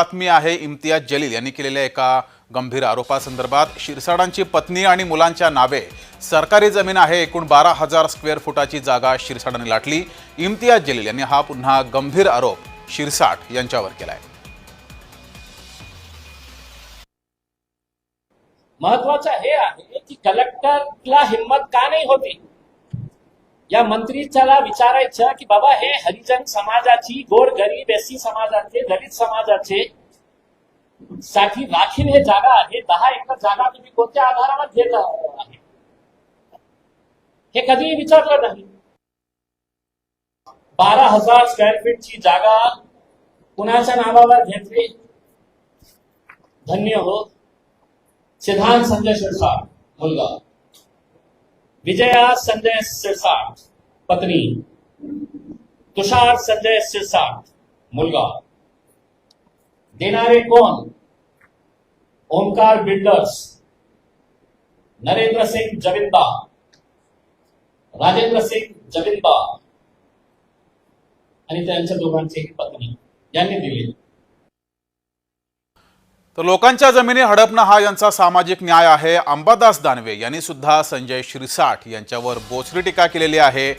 बातमी आहे इम्तियाज जलील यांनी केलेल्या एका गंभीर आरोपासंदर्भात शिरसाडांची पत्नी आणि मुलांच्या नावे सरकारी जमीन आहे एकूण बारा हजार स्क्वेअर फुटाची जागा शिरसाडांनी लाटली. इम्तियाज जलील यांनी हा पुन्हा गंभीर आरोप शिरसाट यांच्यावर केलाय. महत्वाचं हे आहे की कलेक्टरला हिंमत का नाही होती? या मंत्रीच्याला विचारायचं की बाबा हे हरिजन समाजाची गोर गरीब एससी समाजाचे दलित समाजाचे साठी राखीव हे जागा आहे. दहा एकर जागा तुम्ही कोणत्या आधारावर घेत आहे हे कधीही विचारलं नाही. बारा हजार स्क्वेअर फीटची जागा कुणाच्या नावावर घेतली? धन्य हो. सिद्धांत संजय शिरसाट मुलगा. विजया संजय सिरसाट पत्नी। तुषार संजय सिरसाट मुलगा। देणारे कोण? ओंकार बिल्डर्स। नरेंद्र सिंग जविंदा राजेंद्र सिंग जविंदा आणि त्यांच्या दोघांची पत्नी. यांनी दिली. तर लोकांच्या जमिनी हडपणं हा यांचा सामाजिक न्याय आहे. अंबादास दानवे यांनी सुद्धा संजय शिरसाट यांच्यावर बोचरी टीका केलेली आहे.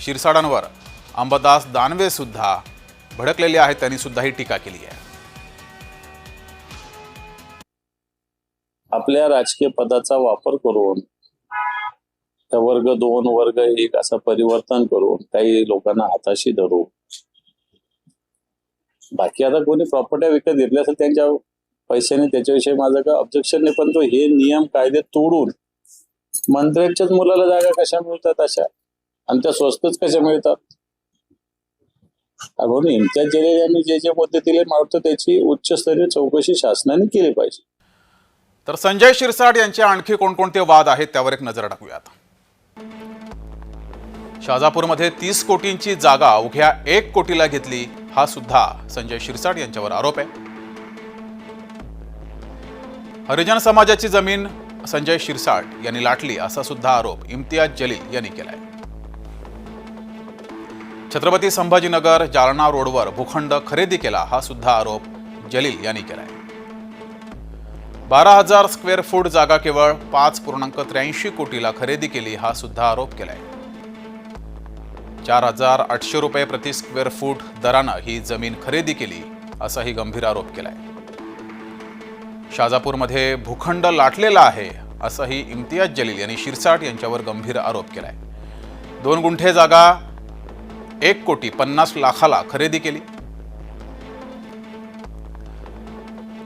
शिरसाडांवर अंबादास दानवे सुद्धा भडकलेले आहेत. त्यांनी सुद्धा ही टीका केली आहे. आपल्या राजकीय पदाचा वापर करून त्या वर्ग दोन वर्ग एक असं परिवर्तन करून काही लोकांना हाताशी धरून बाकी आता कोणी प्रॉपर्ट्या विकत घेतल्या असेल त्यांच्या पैशाने त्याच्याविषयी माझं काय ऑब्जेक्शन नाही पण तो हे नियम कायदे तोडून मंत्र्यांच्याच मुलाला जागा कशा मिळतात अशा? आणि त्या स्वस्तच कशा मिळतात? अगो इम्तियाज जलील यांनी जे जे मुद्दे दिले मला त्याची उच्चस्तरीय चौकशी शासनाने केली पाहिजे. तर संजय शिरसाट यांचे आणखी कोणकोणते वाद आहेत त्यावर एक नजर टाकूयात. शाजापूरमध्ये तीस कोटींची जागा अवघ्या एक कोटीला घेतली हा सुद्धा संजय शिरसाट यांच्यावर आरोप आहे. हरिजन समाजाची जमीन संजय शिरसाट यांनी लाटली असा सुद्धा आरोप इम्तियाज जलील यांनी केलाय. छत्रपती संभाजीनगर जालना रोडवर भूखंड खरेदी केला हा सुद्धा आरोप जलील यांनी केलाय. बारा हजार स्क्वेअर फूट जागा केवळ पाच पूर्णांक त्र्याऐंशी कोटीला खरेदी केली हा सुद्धा आरोप केलाय. चार हजार आठशे रुपये प्रति स्क्वेअर फूट दरानं ही जमीन खरेदी केली असाही गंभीर आरोप केलाय. शाजापूरमध्ये भूखंड लाटलेला आहे असंही इम्तियाज जलील यांनी शिरसाट यांच्यावर गंभीर आरोप केला आहे दोन गुंठे जागा एक कोटी पन्नास लाखाला खरेदी केली.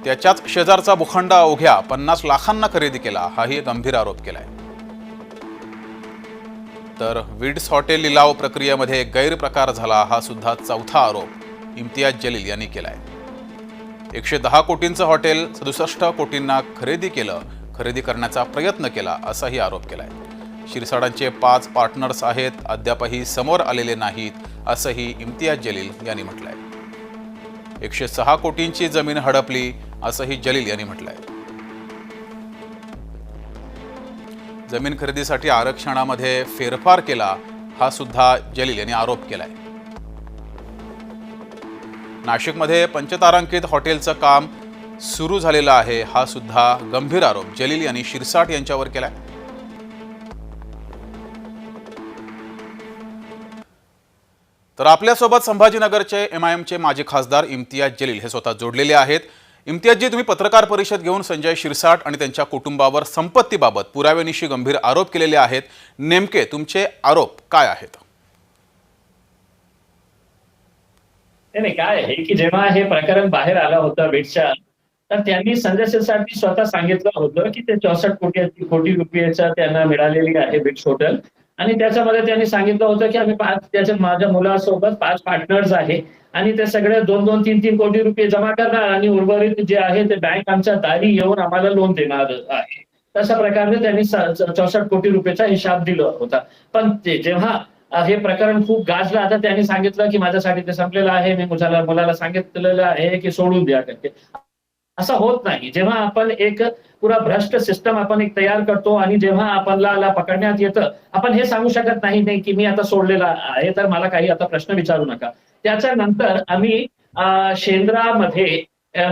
त्याच्याच शेजारचा भूखंड अवघ्या पन्नास लाखांना खरेदी केला हाही गंभीर आरोप केलाय. तर विड्स हॉटेल लिलाव प्रक्रियेमध्ये गैरप्रकार झाला हा सुद्धा चौथा आरोप इम्तियाज जलील यांनी केलाय. एकशे दहा कोटींचं हॉटेल सदुसष्ट कोटींना खरेदी केलं खरेदी करण्याचा प्रयत्न केला असाही आरोप केला आहे शिरसाडांचे पाच पार्टनर्स आहेत अद्यापही समोर आलेले नाहीत असंही इम्तियाज जलील यांनी म्हटलंय. एकशे सहा कोटींची जमीन हडपली असंही जलील यांनी म्हटलंय. जमीन खरेदीसाठी आरक्षणामध्ये फेरफार केला हा सुद्धा जलील यांनी आरोप केला आहे नाशिकमध्ये पंचतारांकित हॉटेलचं काम सुरू झालेलं आहे. हा सुद्धा गंभीर आरोप. जलील यांनी शिरसाट यांच्यावर केलाय. तर आपल्यासोबत संभाजीनगरचे एम आय एमचे माजी खासदार इम्तियाज जलील हे स्वतः जोडलेले आहेत. इम्तियाजजी तुम्ही पत्रकार परिषद घेऊन संजय शिरसाट आणि त्यांच्या कुटुंबावर संपत्तीबाबत पुराव्यानिशी गंभीर आरोप केलेले आहेत. नेमके तुमचे आरोप काय आहेत? नाही काय आहे की जेव्हा हे प्रकरण बाहेर आलं होतं बीडच्या तर त्यांनी संजय शिरसाटनी स्वतः सांगितलं होतं की ते चौसष्ट कोटी कोटी रुपयाचा त्यांना मिळालेली आहे बिट्स हॉटेल. आणि त्याच्यामध्ये त्यांनी सांगितलं होतं की आम्ही पाच त्याच्या माझ्या मुलासोबत पाच पार्टनर्स आहे. आणि ते सगळे दोन दोन तीन तीन कोटी रुपये जमा करणार आणि उर्वरित जे आहे ते बँक आमच्या दारी येऊन आम्हाला लोन देणार आहे. तशा प्रकारे त्यांनी चौसष्ट कोटी रुपयाचा हिशाब दिला होता. पण ते जेव्हा हे प्रकरण खूप गाजलं. आता त्यांनी सांगितलं की माझ्यासाठी ते संपलेलं आहे. मी मुलाला मुलाला सांगितलेलं आहे की सोडून द्या. करते असं होत नाही. जेव्हा आपण एक पुरा भ्रष्ट सिस्टम आपण एक तयार करतो आणि जेव्हा आपल्याला पकडण्यात येतं आपण हे सांगू शकत नाही नाही की मी आता सोडलेला आहे तर मला काही आता प्रश्न विचारू नका. त्याच्यानंतर आम्ही शेंद्रामध्ये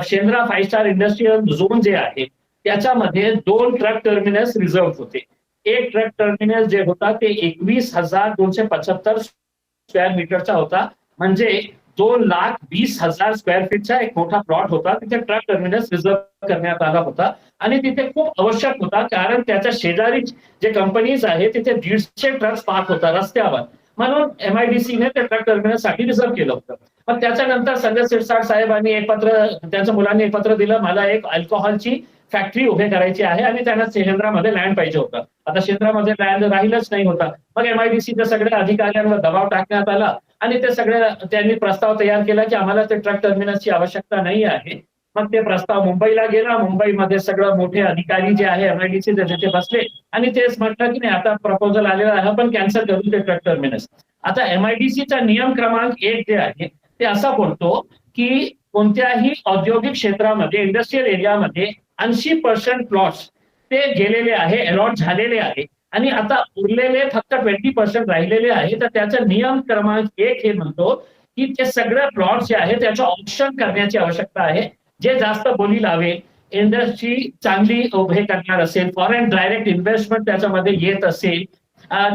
Shendra five star industrial zone जे आहे त्याच्यामध्ये दोन ट्रक टर्मिनस रिझर्व होते. एक ट्रक टर्मिनल जे होता ते एकवीस हजार दोनशे पंच्याहत्तर स्क्वेअर मीटरचा होता. म्हणजे दोन लाख वीस हजार स्क्वेअर फीटचा एक मोठा प्लॉट होता. तिथे ट्रक टर्मिनस रिझर्व करण्यात आला होता. आणि तिथे खूप आवश्यक होता कारण त्याच्या शेजारी जे कंपनीज आहे तिथे दीडशे ट्रक्स पार्क होता रस्त्यावर. म्हणून एमआयडीसीने ते ट्रक टर्मिनससाठी केलं होतं. पण त्याच्यानंतर संजय शिरसाट साहेबांनी एक पत्र त्यांच्या मुलांनी एक पत्र दिलं मला एक अल्कोहोलची फॅक्टरी उभे करायची आहे आणि त्यांना शेंद्रामध्ये लँड पाहिजे होतं. आता शेंद्रामध्ये लँड राहिलंच नाही होता. मग एमआयडीसीच्या सगळ्या अधिकाऱ्यांवर दबाव टाकण्यात आला आणि ते सगळे त्यांनी प्रस्ताव तयार केला की आम्हाला ते ट्रक टर्मिनलची आवश्यकता नाही आहे. मग ते प्रस्ताव मुंबईला गेला. मुंबईमध्ये सगळं मोठे अधिकारी जे आहे एमआयडीसी तिथे बसले. आणि तेच म्हटलं की नाही आता प्रपोजल आलेला आहे पण कॅन्सल करू ते ट्रक टर्मिनस आता एमआयडीसीचा नियम क्रमांक एक जे आहे ते असा बोलतो की कोणत्याही औद्योगिक क्षेत्रामध्ये इंडस्ट्रीयल एरियामध्ये ऐंशी पर्सेंट प्लॉट्स ते गेलेले आहे अलॉट झालेले आहे. आणि आता उरलेले फक्त ट्वेंटी पर्सेंट राहिलेले आहे. तर त्याचा नियम क्रमांक एक हे म्हणतो की ते सगळे प्लॉट जे आहे त्याचं ऑप्शन करण्याची आवश्यकता आहे. जे जास्त बोली लावेल इंडस्ट्री चांगली उभे करणार असेल फॉरेन डायरेक्ट इन्व्हेस्टमेंट त्याच्यामध्ये येत असेल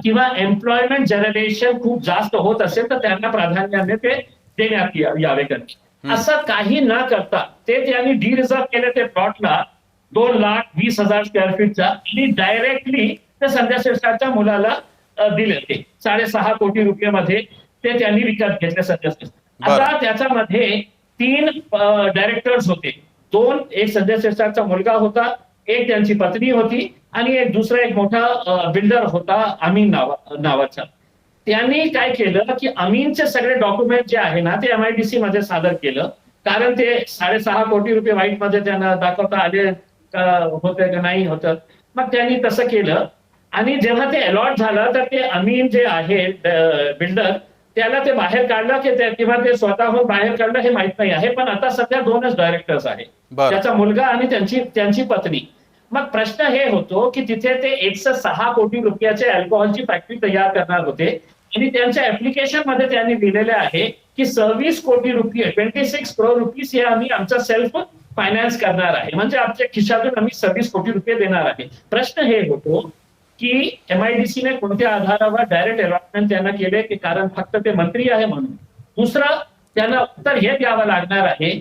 किंवा एम्प्लॉयमेंट जनरेशन खूप जास्त होत असेल तर त्यांना प्राधान्याने ते देण्यात यावे करणे असं काही न करता ते त्यांनी डी रिझर्व केले ते प्लॉटला दोन लाख वीस हजार स्क्वेअर फीटचा आणि डायरेक्टली ते संध्या शिरसाटच्या मुलाला दिले ते. साडेसहा कोटी रुपयामध्ये ते त्यांनी विकत घेतले संध्या. आता त्याच्यामध्ये तीन डायरेक्टर्स होते. दोन एक संजय शिरसाटचा मुलगा होता एक त्यांची पत्नी होती आणि एक दुसरा एक मोठा बिल्डर होता अमीन नावा नावाचा. त्यांनी काय केलं की अमीनचे सगळे डॉक्युमेंट जे आहे ना ते एम आय डी सी मध्ये सादर केलं. कारण ते साडेसहा कोटी रुपये वाईटमध्ये त्यांना दाखवता आले का होते का नाही होत. मग त्यांनी तसं केलं. आणि जेव्हा ते अलॉट झालं तर ते अमीन जे आहे बिल्डर त्याला ते बाहेर काढलं की किंवा ते स्वतःहून बाहेर काढलं हे माहीत नाही आहे पण आता सध्या दोनच डायरेक्टर्स आहे. त्याचा मुलगा आणि त्यांची त्यांची पत्नी. मग प्रश्न हे होतो की तिथे ते एकशे सहा कोटी रुपयाचे अल्कोहोलची फॅक्टरी तयार करणार होते आणि त्यांच्या ऍप्लिकेशनमध्ये त्यांनी लिहिलेले आहे की सव्वीस कोटी रुपये ट्वेंटी सिक्स करोड रुपीज हे आम्ही आमचा सेल्फ फायनान्स करणार आहे. म्हणजे आमच्या खिशातून आम्ही सव्वीस कोटी रुपये देणार आहे. प्रश्न हे होतो की एमआयडीसीने कोणत्या आधारावर डायरेक्ट अलॉटमेंट त्यांना केले की कारण फक्त ते मंत्री आहे म्हणून. दुसरं त्यांना उत्तर हे द्यावं लागणार आहे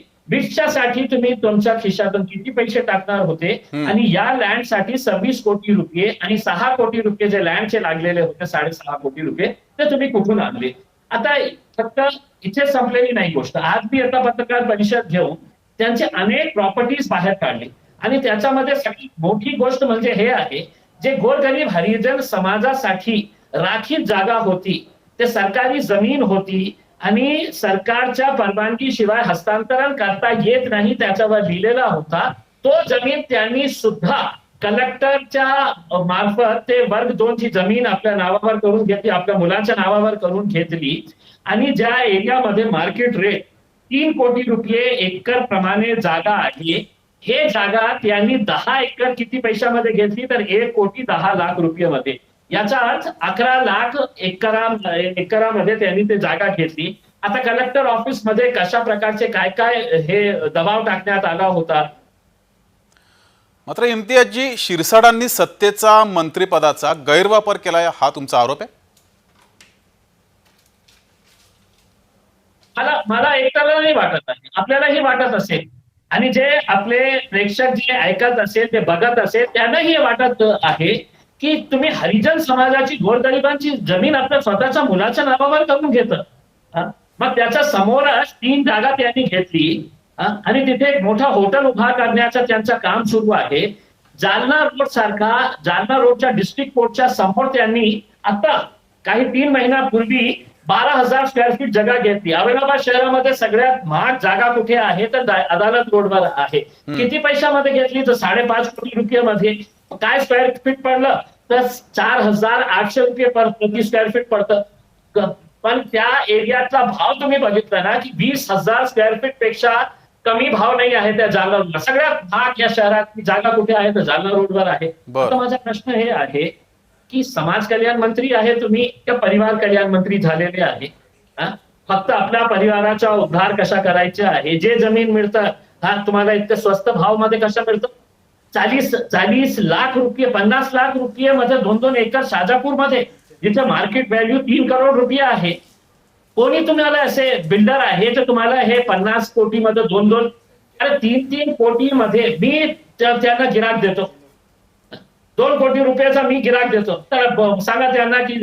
साठी तुम्ही तुमच्या खिशातून किती पैसे टाकणार होते. आणि या लँडसाठी सव्वीस कोटी रुपये आणि सहा कोटी रुपये जे लँडचे लागलेले होते साडेसहा कोटी रुपये ते तुम्ही कुठून आणले? आता फक्त इथे संपलेली नाही गोष्ट. आज मी आता पत्रकार परिषद घेऊन त्यांचे अनेक प्रॉपर्टीज बाहेर काढले. आणि त्याच्यामध्ये सगळी मोठी गोष्ट म्हणजे हे आहे जे गोरगरीब हरिजन समाजासाठी राखीव जागा होती ते सरकारी जमीन होती आणि सरकारच्या परवानगीशिवाय हस्तांतरण करता येत नाही त्याच्यावर लिहिलेला होता तो जमीन त्यांनी सुद्धा कलेक्टरच्या मार्फत ते वर्ग दोनची जमीन आपल्या नावावर करून घेतली आपल्या मुलांच्या नावावर करून घेतली आणि ज्या एरियामध्ये मार्केट रेट तीन कोटी रुपये एकर प्रमाणे जागा आहे हे जागा त्यांनी दहा एकर किती पैशामध्ये घेतली तर एक कोटी दहा लाख रुपयामध्ये. याचा अर्थ अकरा लाख एकरा एकरामध्ये त्यांनी ते जागा घेतली. आता कलेक्टर ऑफिसमध्ये कशा प्रकारचे काय काय हे दबाव टाकण्यात आला होता? मात्र इम्तियाजी शिरसाडांनी सत्तेचा मंत्रिपदाचा गैरवापर केलाय हा तुमचा आरोप आहे? मला मला एकट्याला नाही वाटत आहे. आपल्यालाही वाटत असेल. आणि जे आपले प्रेक्षक जे ऐकत असेल ते बघत असेल त्यांनाही हे वाटत आहे की तुम्ही हरिजन समाजाची गोरगरिबांची जमीन आपल्या स्वतःच्या मुलाच्या नावावर करून घेत मग त्याच्या समोरच तीन जागा त्यांनी घेतली. आणि तिथे एक मोठा हॉटेल उभा करण्याचं त्यांचं काम सुरू आहे. जालना रोड सारखा जालना रोडच्या डिस्ट्रिक्ट कोर्टच्या समोर त्यांनी आता काही तीन महिन्यापूर्वी बारा हजार स्क्वेअर फीट जागा घेतली. औरंगाबाद शहरामध्ये सगळ्यात महाग जागा कुठे आहे? तर अदालत रोडवर आहे. किती पैशामध्ये घेतली? तर साडेपाच कोटी रुपयामध्ये. काय स्क्वेअर फीट पडलं? तर चार हजार आठशे रुपये पर प्रति स्क्वेअर फीट पडतं. पण त्या एरियाचा भाव तुम्ही बघितला ना की वीस हजार स्क्वेअर फीटपेक्षा कमी भाव नाही आहे त्या जालना रोडला सगळ्यात महाग या शहरात जागा कुठे आहे? तर जालना रोडवर आहे. माझा प्रश्न हे आहे की समाज कल्याण मंत्री आहे तुम्ही त्या परिवार कल्याण मंत्री झालेले आहे. फक्त आपल्या परिवाराचा उद्धार कसा करायचा आहे? जे जमीन मिळतं हा तुम्हाला इतकं स्वस्त भावमध्ये कसं मिळतं? चाळीस चाळीस लाख रुपये पन्नास लाख रुपये मध्ये दोन दोन एकर शाजापूरमध्ये जिथं मार्केट व्हॅल्यू तीन करोड रुपये आहे. कोणी तुम्हाला असे बिल्डर आहे तर तुम्हाला हे पन्नास कोटी मध्ये दोन दोन अरे तीन तीन कोटी मध्ये मी त्यांना गिराक देतो. दोन कोटी रुपयाचा मी गिराक देतो. तर सांगा त्यांना की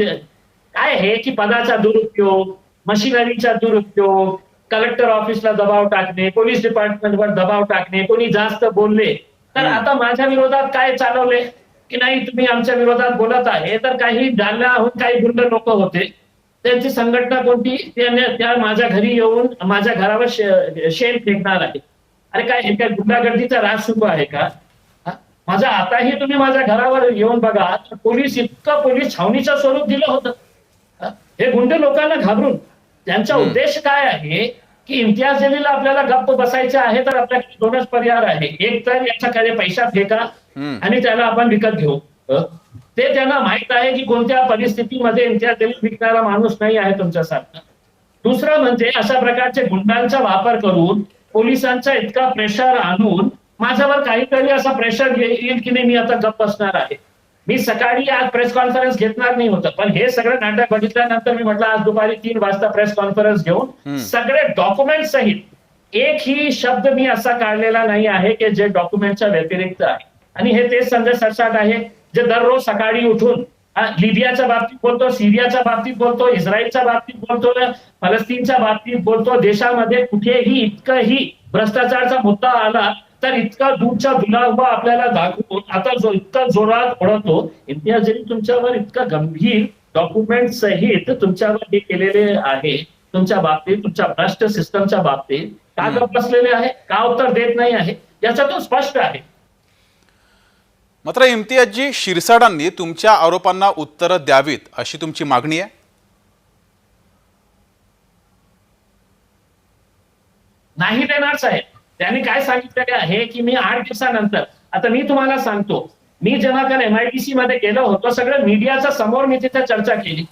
काय आहे की पदाचा दुरुपयोग मशिनरीचा दुरुपयोग कलेक्टर ऑफिसला दबाव टाकणे पोलीस डिपार्टमेंटवर दबाव टाकणे कोणी जास्त बोलले. तर. आता माझ्या विरोधात काय चालवले? की नाही तुम्ही आमच्या विरोधात बोलत आहे. तर काही जालन्याहून काही गुंड लोक होते. त्यांची संघटना कोणती? त्याने त्या माझ्या घरी येऊन माझ्या घरावर शेण फेकणार आहे. अरे काय हे गुंडागर्दीचा राज सुरू आहे का? हा? माझा आताही तुम्ही माझ्या घरावर येऊन बघा तर पोलीस इतकं पोलीस छावणीचं स्वरूप दिलं होतं हा? गुंड लोकांना घाबरून त्यांचा. उद्देश काय आहे की इम्तियाज जलीला आपल्याला गप्प बसायचं आहे तर आपल्याकडे दोनच पर्याय आहे एक तर याच्याकडे पैसा फेका. आणि त्याला आपण विकत घेऊ? ते त्यांना माहीत आहे की कोणत्या परिस्थितीमध्ये इम्तियाज जलील विकणारा माणूस नाही आहे तुमच्यासारखा दुसरं म्हणजे अशा प्रकारचे गुंडांचा वापर करून पोलिसांचा इतका प्रेशर आणून माझ्यावर काहीतरी असा प्रेशर येईल की नाही मी आता गप्प बसणार आहे मी सकाळी आज प्रेस कॉन्फरन्स घेतणार नाही होतं पण हे सगळं नाटक बघितल्यानंतर मी म्हटलं आज दुपारी तीन वाजता प्रेस कॉन्फरन्स घेऊन. सगळे डॉक्युमेंट सहित एकही शब्द मी असा काढलेला नाही आहे की जे डॉक्युमेंटच्या व्यतिरिक्त आहे आणि हे तेच संजय सरसाट आहे जे दररोज सकाळी उठून हा, लिबियाच्या बाबतीत बोलतो सिरियाच्या बाबतीत बोलतो इस्रायलच्या बाबतीत बोलतो फलस्तीनच्या बाबतीत बोलतो देशामध्ये कुठेही इतकंही भ्रष्टाचारचा मुद्दा आला तर इतका दूरच्या दुलावा आपल्याला दाखवून आता जो इतका जोरात ओढवतो इम्तियाज जरी तुमच्यावर इतका गंभीर डॉक्युमेंट सहित तुमच्यावर हे केलेले आहे. तुमच्या बाबतीत तुमच्या भ्रष्ट सिस्टमच्या बाबतीत का. गप बसलेले आहे? का उत्तर देत नाही आहे? याच्यातून स्पष्ट आहे. मात्र इम्तियाजी शिरसाडांनी तुमच्या आरोपांना उत्तरं द्यावीत अशी तुमची मागणी आहे? नाही देणार साहेब. त्यांनी काय सांगितलेले आहे की मी आठ दिवसानंतर आता मी तुम्हाला सांगतो मी जेव्हा काल एमआयडीसी मध्ये गेलो होतो सगळं मीडियाच्या समोर मी तिथे चर्चा केली.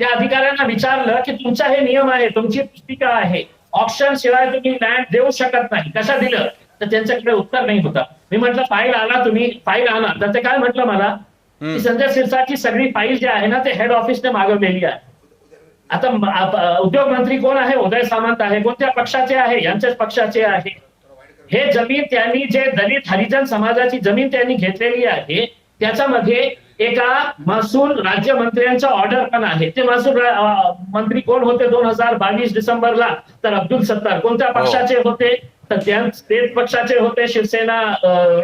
त्या अधिकाऱ्यांना विचारलं की तुमचा हे नियम आहे तुमची पुस्तिका आहे ऑप्शन शिवाय तुम्ही लँड देऊ शकत नाही. कशा दिलं? तर त्यांच्याकडे उत्तर नाही होता. मी म्हटलं फाईल आणा तुम्ही फाईल आणा. तर ते काय म्हटलं मला. की संजय सिरसाटची सगळी फाईल जी आहे ना ते हेड ऑफिसने मागवलेली आहे. आता उद्योग मंत्री कोण आहे? उदय सामंत आहे. कोणत्या पक्षाचे आहे? यांच्याच पक्षाचे आहे. हे जमीन त्यांनी जे दलित हरिजन समाजाची जमीन त्यांनी घेतलेली आहे त्याच्यामध्ये एका महसूल राज्यमंत्र्यांचा ऑर्डर पण आहे. ते महसूल मंत्री कोण होते दोन हजार बावीस डिसेंबरला? तर अब्दुल सत्तार. कोणत्या पक्षाचे होते? तर त्या तेच पक्षाचे होते शिवसेना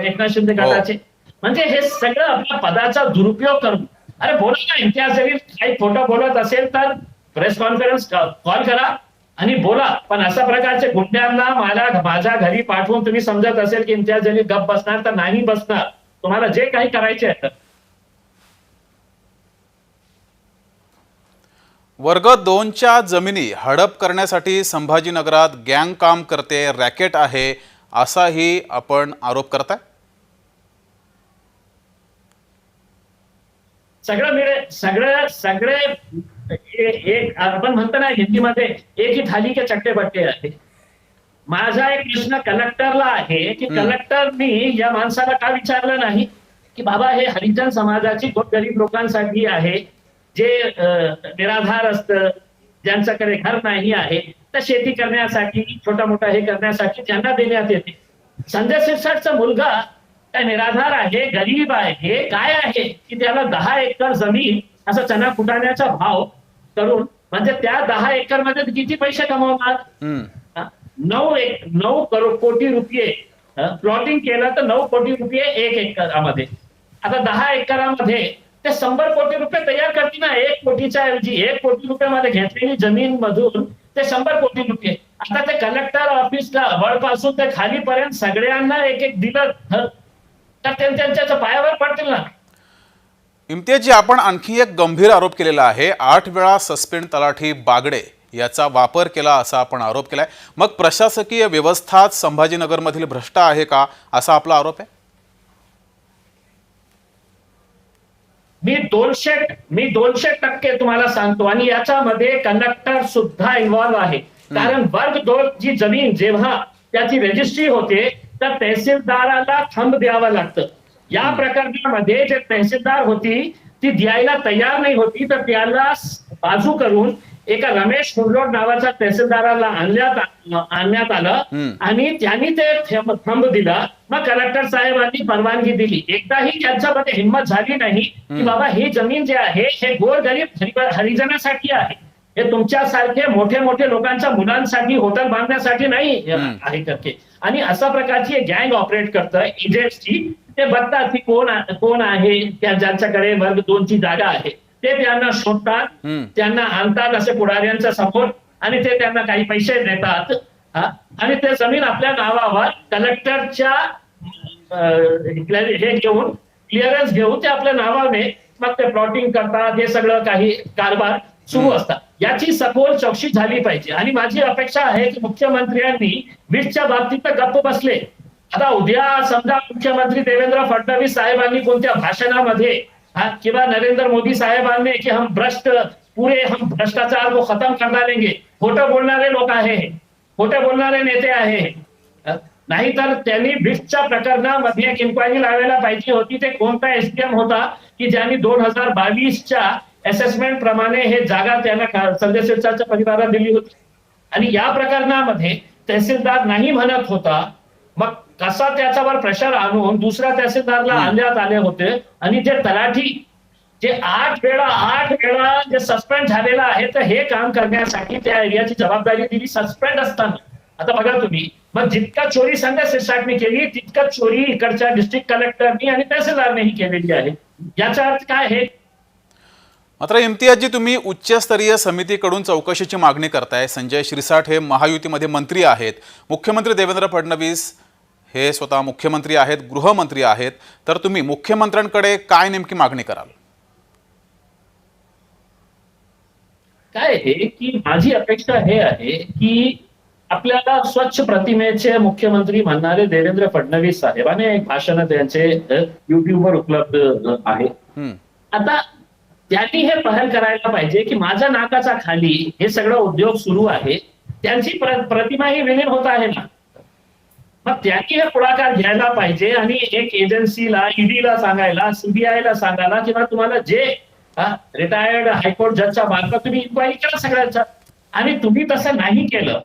एकनाथ शिंदे हो. गटाचे. म्हणजे हे सगळं आपल्या पदाचा दुरुपयोग करून. अरे बोला ना इम्तियाज जलील काही खोटं बोलत असेल तर प्रेस कॉन्फरन्स कॉल करा. आणि बोला पण अशा प्रकारचे गुंड्यांना मला माझ्या घरी पाठवून तुम्ही समजत असेल की इम्तियाज जलील गप बसणार तर नाही बसणार. तुम्हाला जे काही करायचे आहे. वर्ग दोनच्या जमिनी हडप करण्यासाठी संभाजीनगरात गँग काम करते रॅकेट आहे असाही आपण आरोप करताय? सगळं मिळे सगळं सगळे एक आपण म्हणतो ना हिंदीमध्ये एक ही थाली के चट्टे बट्टे आहे माझा एक प्रश्न कलेक्टरला आहे की. कलेक्टरनी या माणसाला का विचारलं नाही की बाबा हे हरिजन समाजाची खूप गरीब लोकांसाठी आहे जे निराधार असतं ज्यांच्याकडे घर नाही आहे तर शेती करण्यासाठी छोटा मोठा हे करण्यासाठी त्यांना देण्यात येते संजय शिरसाटचा मुलगा काय निराधार आहे गरीब आहे काय आहे की त्याला दहा एकर जमीन असं चना फुटाण्याचा भाव करून म्हणजे त्या दहा एकरमध्ये किती पैसे कमवणार? नऊ एक नऊ करोड कोटी रुपये. प्लॉटिंग केलं तर नऊ कोटी रुपये एक एकरामध्ये. आता दहा एकरामध्ये ते शंभर कोटी रुपये तयार करतील ना? एक कोटीच्या ऐवजी एक कोटी रुपयामध्ये घेतलेली जमीन मधून ते शंभर कोटी रुपये. आता ते कलेक्टर ऑफिसला वरपासून ते खालीपर्यंत सगळ्यांना एक एक दिलं तर त्यांच्या पायावर पडतील ना? इम्तियाजी आपण आणखी एक गंभीर आरोप केलेला आहे. आठ वेळा सस्पेंड तलाठी बागडे याचा वापर केला असा आपण आरोप केलाय. मग प्रशासकीय व्यवस्थाच संभाजीनगरमधील भ्रष्ट आहे का असा आपला आरोप आहे? मी दोनशे मी दोनशे टक्के तुम्हाला सांगतो आणि याच्यामध्ये कंडक्टर सुद्धा इन्व्हॉल्व्ह आहे. कारण वर्ग दोन जी जमीन जेव्हा त्याची रजिस्ट्री होते तर तहसीलदाराला थंब द्यावं लागतं. या प्रकरणामध्ये जे तहसीलदार होती ती द्यायला तयार नाही होती तर त्याला बाजू करून एका रमेश मुंडलोड नावाच्या तहसीलदाराला आणण्यात आणण्यात आलं. आणि त्यांनी ते थंब दिला मग कलेक्टर साहेबांनी परवानगी दिली एकदाही त्यांच्यामध्ये हिंमत झाली नाही की. बाबा ही जमीन जे आहे हे गोरगरीब हरि- हरिजनासाठी आहे हे तुमच्यासारखे मोठे मोठे लोकांच्या मुलांसाठी हॉटेल बांधण्यासाठी नाही. आहे करते आणि अशा प्रकारची गँग ऑपरेट करतं एजंट्सची ते बघतात की कोण कोण आहे त्या ज्यांच्याकडे वर्ग दोनची जागा आहे. ते त्यांना शोधतात. त्यांना आणतात असे पुढाऱ्यांच्या समोर आणि ते त्यांना काही पैसे देतात. आणि ते जमीन आपल्या नावावर कलेक्टरच्या हे घेऊन क्लिअरन्स घेऊन ते आपल्या नावाने मग ते प्लॉटिंग करतात हे सगळं काही कारभार सुरू. असतात. याची सखोल चौकशी झाली पाहिजे. आणि माझी अपेक्षा आहे की मुख्यमंत्र्यांनी बीडच्या बाबतीत गप्प बसले. आता उद्या समजा मुख्यमंत्री देवेंद्र फडणवीस साहेबांनी कोणत्या भाषणामध्ये किंवा नरेंद्र मोदी साहेबांनी की हम भ्रष्ट पुरे हम भ्रष्टाचार को खतम करणार खोटं बोलणारे लोक आहे हे. बोलणारे नेते आहे नाहीतर त्यांनी बिटच्या प्रकरणामध्ये एक इन्क्वायरी लावायला पाहिजे होती. ते कोणता एसडीएम होता की ज्यांनी दोन हजार बावीसच्या असेसमेंट प्रमाणे हे जागा त्यांना संजय शिरसाटच्या परिवाराला दिली होती? आणि या प्रकरणामध्ये तहसीलदार नाही म्हणत होता. मग कसा त्याच्यावर प्रेशर आणून दुसऱ्या तहसीलदारला. आणण्यात आले होते आणि जे तलाठी जे आठ वेळा आठ वेळा जे सस्पेंड झालेला आहे तर हे काम करण्यासाठी त्या एरियाची जबाबदारी दिली. सस्पेंड असताना. आता बघा तुम्ही. मग जितका चोरी संघ सिरसाटने केली तितका चोरी इकडच्या डिस्ट्रिक्ट कलेक्टरनी आणि तहसीलदारनेही केलेली आहे. याचा अर्थ काय आहे? मात्र इम्तियाजी तुम्ही उच्चस्तरीय समितीकडून चौकशीची मागणी करताय. संजय शिरसाट हे महायुतीमध्ये मंत्री आहेत. मुख्यमंत्री देवेंद्र फडणवीस हे स्वतः मुख्यमंत्री आहेत गृहमंत्री आहेत तर तुम्ही मुख्यमंत्र्यांकडे काय नेमकी मागणी कराल? काय आहे की माझी अपेक्षा हे आहे की आपल्याला स्वच्छ प्रतिमेचे मुख्यमंत्री म्हणणारे देवेंद्र फडणवीस साहेब अनेक भाषण त्यांचे युट्यूबवर उपलब्ध आहे आता त्यांनी हे पहल करायला पाहिजे की माझ्या नाकाचा खाली हे सगळं उद्योग सुरू आहे. त्यांची प्र- प्रतिमा ही विलीन होत आहे ना? मग त्यांनी हे पुढाकार घ्यायला पाहिजे आणि एक एजन्सीला ईडीला सांगायला सीबीआयला सांगायला किंवा तुम्हाला जे रिटायर्ड हायकोर्ट जजच्या मार्फत तुम्ही इन्क्वायरी करा सगळ्यांचा. आणि तुम्ही तसं नाही केलं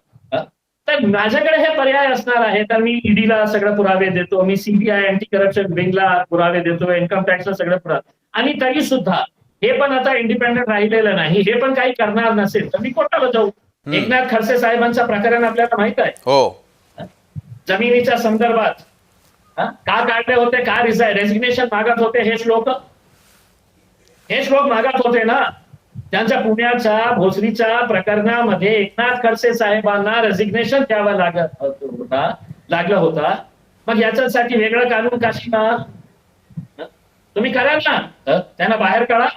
तर माझ्याकडे हे पर्याय असणार आहे. तर मी ईडीला सगळे पुरावे देतो मी सीबीआय अँटी करप्शन विंगला पुरावे देतो इन्कम टॅक्सला सगळे पुरावे. आणि तरी सुद्धा हे पण आता इंडिपेंडंट राहिलेलं नाही हे पण काही करणार नसेल तर मी कोर्टाला जाऊ. एकनाथ खडसे साहेबांचं प्रकरण आपल्याला माहीत आहे. हो. जमिनीच्या संदर्भात? का काढले होते का रिझाय रेसिग्नेशन मागत होते हेच लोक हेच लोक मागत होते ना? त्यांच्या पुण्याच्या भोसरीच्या प्रकरणामध्ये एकनाथ खडसे साहेबांना रेसिग्नेशन द्यावं लागत होता लागलं होता. मग याच्यासाठी वेगळं कानून काशी ना? तुम्ही कराल ना? त्यांना बाहेर काढा.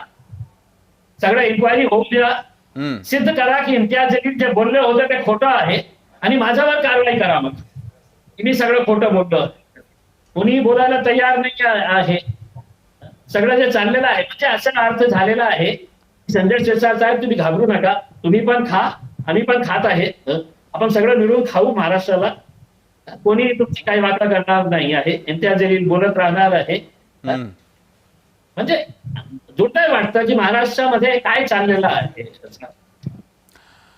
सगळं इन्क्वायरी होऊ द्या. सिद्ध करा की इम्तियाज जलील जे बोलले होते ते खोटं आहे आणि माझ्यावर कारवाई करा मग. मी सगळं खोटं बोललो. कुणी बोलायला तयार नाही आहे सगळं जे चाललेलं आहे म्हणजे असा अर्थ झालेला आहे. संजय शिरसाट साहेब तुम्ही घाबरू नका. तुम्ही पण खा आम्ही पण खात आहे? आपण सगळं मिळून खाऊ महाराष्ट्राला. कोणी तुमची काही वाटा करणार नाही आहे. इम्तियाज जलील बोलत राहणार आहे. म्हणजे दुर्दैव वाटतं की महाराष्ट्रामध्ये काय चाललेलं आहे.